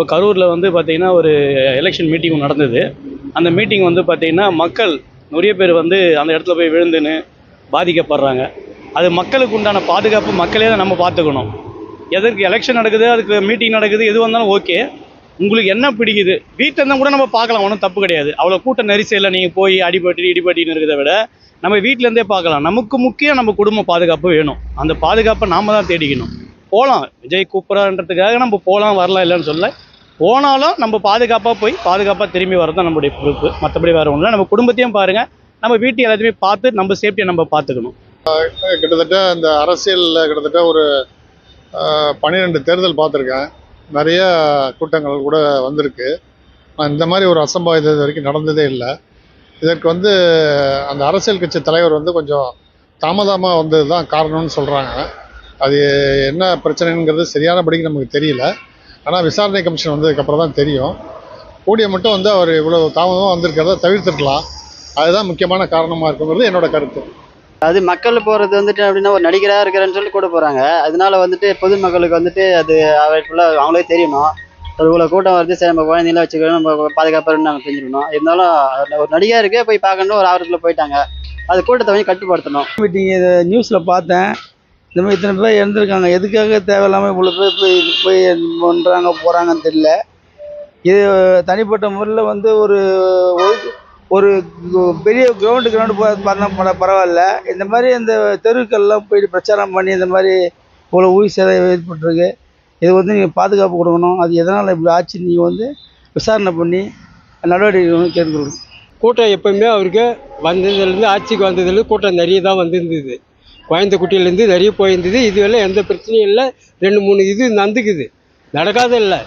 இப்போ கரூரில் வந்து பார்த்தீங்கன்னா ஒரு எலெக்ஷன் மீட்டிங் நடந்தது. அந்த மீட்டிங் வந்து பார்த்தீங்கன்னா மக்கள் நிறைய பேர் வந்து அந்த இடத்துல போய் விழுந்துன்னு பாதிக்கப்படுறாங்க. அது மக்களுக்கு உண்டான பாதுகாப்பு மக்களே தான் நம்ம பார்த்துக்கணும். எதற்கு எலெக்ஷன் நடக்குது அதுக்கு மீட்டிங் நடக்குது எது வந்தாலும் ஓகே உங்களுக்கு என்ன பிடிக்குது? வீட்டில் இருந்தால் கூட நம்ம பார்க்கலாம் ஒன்றும் தப்பு கிடையாது. அவ்வளோ கூட்ட நெரிசலில் நீங்கள் போய் அடிபட்டு இடிபட்டின்னு இருக்கிறத விட நம்ம வீட்டிலேருந்தே பார்க்கலாம். நமக்கு முக்கியம் நம்ம குடும்ப பாதுகாப்பு வேணும். அந்த பாதுகாப்பை நாம் தான் தேடிக்கணும். போகலாம் விஜய் கூப்பிட்றான்றதுக்காக நம்ம போகலாம் வரலாம் இல்லைன்னு சொல்ல போனாலும் நம்ம பாதுகாப்பாக போய் பாதுகாப்பாக திரும்பி வரதான் நம்மளுடைய பொறுப்பு. மற்றபடி வேறு ஒன்றும் நம்ம குடும்பத்தையும் பாருங்கள் நம்ம வீட்டு எல்லாத்தையுமே பார்த்து நம்ம சேஃப்டியை நம்ம பார்த்துக்கணும். கிட்டத்தட்ட இந்த அரசியலில் கிட்டத்தட்ட ஒரு பன்னிரெண்டு தேர்தல் பார்த்துருக்கேன். நிறைய கூட்டங்கள் கூட வந்திருக்கு. இந்த மாதிரி ஒரு அசம்பாவிதம் இது வரைக்கும் நடந்ததே இல்லை. இதற்கு வந்து அந்த அரசியல் கட்சி தலைவர் வந்து கொஞ்சம் தாமதமாக வந்தது தான் காரணம்னு சொல்கிறாங்க அது என்ன பிரச்சனைங்கிறது சரியானபடிக்கு நமக்கு தெரியல. ஆனால் விசாரணை கமிஷன் வந்ததுக்கப்புறம் தான் தெரியும். கூடிய மட்டும் வந்து அவர் இவ்வளோ தாமதமாக வந்திருக்கிறத தவிர்த்துருக்கலாம். அதுதான் முக்கியமான காரணமாக இருக்குங்கிறது என்னோட கருத்து. அது மக்கள் போகிறது வந்துட்டு அப்படின்னா ஒரு நடிகராக இருக்கிறேன்னு சொல்லி கூட போகிறாங்க அதனால வந்துட்டு பொதுமக்களுக்கு வந்துட்டு அது அவருக்குள்ள அவங்களே தெரியணும். ஒரு இவ்வளோ கூட்டம் வருது சரி நம்ம குழந்தைங்கள வச்சுக்கணும் நம்ம பாதுகாப்பாக நாங்கள் தெரிஞ்சுக்கணும் இருந்தாலும் ஒரு நடிகா இருக்கே போய் பார்க்கணும் ஒரு ஆர்வத்தில் போயிட்டாங்க. அது கூட்டத்தை கொஞ்சம் கட்டுப்படுத்தணும். மீட்டிங் இதை நியூஸில் பார்த்தேன். இந்த மாதிரி இத்தனை பேர் இறந்துருக்காங்க. எதுக்காக தேவையில்லாமல் இவ்வளோ பேர் போய் போய் பண்ணுறாங்க போகிறாங்கன்னு தெரியல. இது தனிப்பட்ட முறையில் வந்து ஒரு ஒரு- ஒரு பெரிய கிரவுண்டு கிரவுண்டு போய் பார்த்தா பரவாயில்ல. இந்த மாதிரி இந்த தெருக்கள்லாம் போயிட்டு பிரச்சாரம் பண்ணி இந்த மாதிரி இவ்வளோ உயிர் சேதம் ஏற்பட்டிருக்கு. இது வந்து நீங்கள் பாதுகாப்பு கொடுக்கணும். அது எதனால் இப்படி ஆச்சு? நீங்கள் வந்து விசாரணை பண்ணி நடவடிக்கை வந்து கேட்டுக்கணும் கூட்டம் எப்போயுமே அவருக்கு வந்ததுலேருந்து ஆட்சிக்கு வந்ததுலேருந்து கூட்டம் நிறைய தான் வந்திருந்தது. குழந்தை குட்டியிலேருந்து நிறைய போயிருந்தது. இதுவெல்லாம் எந்த பிரச்சனையும் இல்லை. ரெண்டு மூணு இது நந்துக்குது. நடக்காத இல்லை.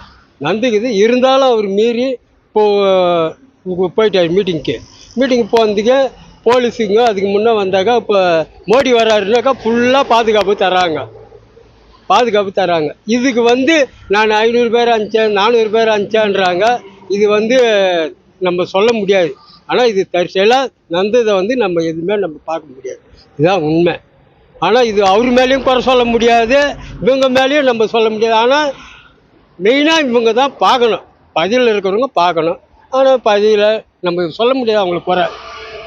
நந்துக்குது. இருந்தாலும் அவர் மீறி இப்போது போயிட்டார் மீட்டிங்க்கு. மீட்டிங் போனதுக்கு போலீஸுங்க அதுக்கு முன்னே வந்தாக்கா இப்போ மோடி வராருனாக்கா ஃபுல்லாக பாதுகாப்பு தராங்க பாதுகாப்பு தராங்க இதுக்கு வந்து நான் ஐநூறு பேர் அனுப்பிச்சேன் நானூறு பேர் அனுப்பிச்சேன்றாங்க. இது வந்து நம்ம சொல்ல முடியாது. ஆனால் இது தற்செயலாக நடந்ததை வந்து நம்ம எதுவுமே நம்ம பார்க்க முடியாது. இதுதான் உண்மை. ஆனால் இது அவர் மேலேயும் குறை சொல்ல முடியாது இவங்க மேலேயும் நம்ம சொல்ல முடியாது. ஆனால் மெயினாக இவங்க தான் பார்க்கணும். பதிலில் இருக்கிறவங்க பார்க்கணும். ஆனால் பதியில் நம்ம சொல்ல முடியாது அவங்களுக்கு குறை.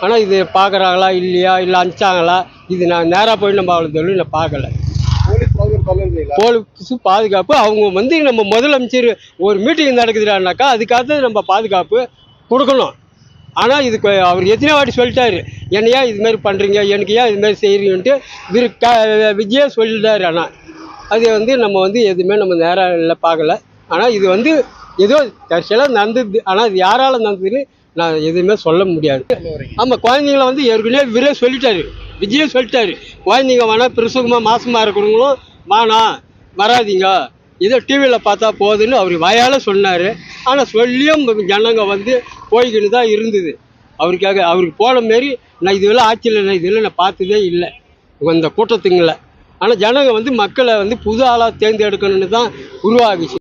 ஆனால் இது பார்க்குறாங்களா இல்லையா இல்லை அனுப்பிச்சாங்களா இது நான் நேராக போய் நம்ம அவ்வளோ தொழில் நான் பார்க்கல. போலீஸ் பாதுகாப்பு அவங்க வந்து நம்ம முதலமைச்சர் ஒரு மீட்டிங் நடக்குதுடானாக்கா அதுக்காக நம்ம பாதுகாப்பு கொடுக்கணும். ஆனால் இதுக்கு அவர் எத்தனை வாட்டி சொல்லிட்டாரு என்னையா இது மாதிரி பண்ணுறீங்க எனக்கு ஏன் இதுமாரி செய்கிறீங்கன்ட்டு இவர் க விஜயே சொல்லிட்டாரு ஆனால் அது வந்து நம்ம வந்து எதுவுமே நம்ம நேரம் இல்லை பார்க்கல. ஆனால் இது வந்து ஏதோ கடைசியெல்லாம் நடந்தது. ஆனால் இது யாரால் நடந்ததுன்னு நான் எதுவுமே சொல்ல முடியாது. ஆமாம் குழந்தைங்கள வந்து ஏற்கனவே விரே சொல்லிட்டாரு. விஜயே சொல்லிட்டாரு. குழந்தைங்க வேணால் பிரசுகமாக மாசமாக இருக்கிறவங்களும் வானா வராதீங்க. ஏதோ டிவியில் பார்த்தா போதுன்னு அவர் வாயால் சொன்னார். ஆனால் சொல்லியும் ஜனங்க வந்து போய்கிட்டு தான் இருந்தது. அவருக்காக அவருக்கு போன மாரி நான் இதுவெல்லாம் ஆட்சியில் நான் இதெல்லாம் நான் பார்த்ததே இல்லை. இந்த கூட்டத்துங்களை ஆனால் ஜனங்க வந்து மக்களை வந்து புது ஆளாக தேர்ந்தெடுக்கணும்னு தான் உருவாகுச்சு.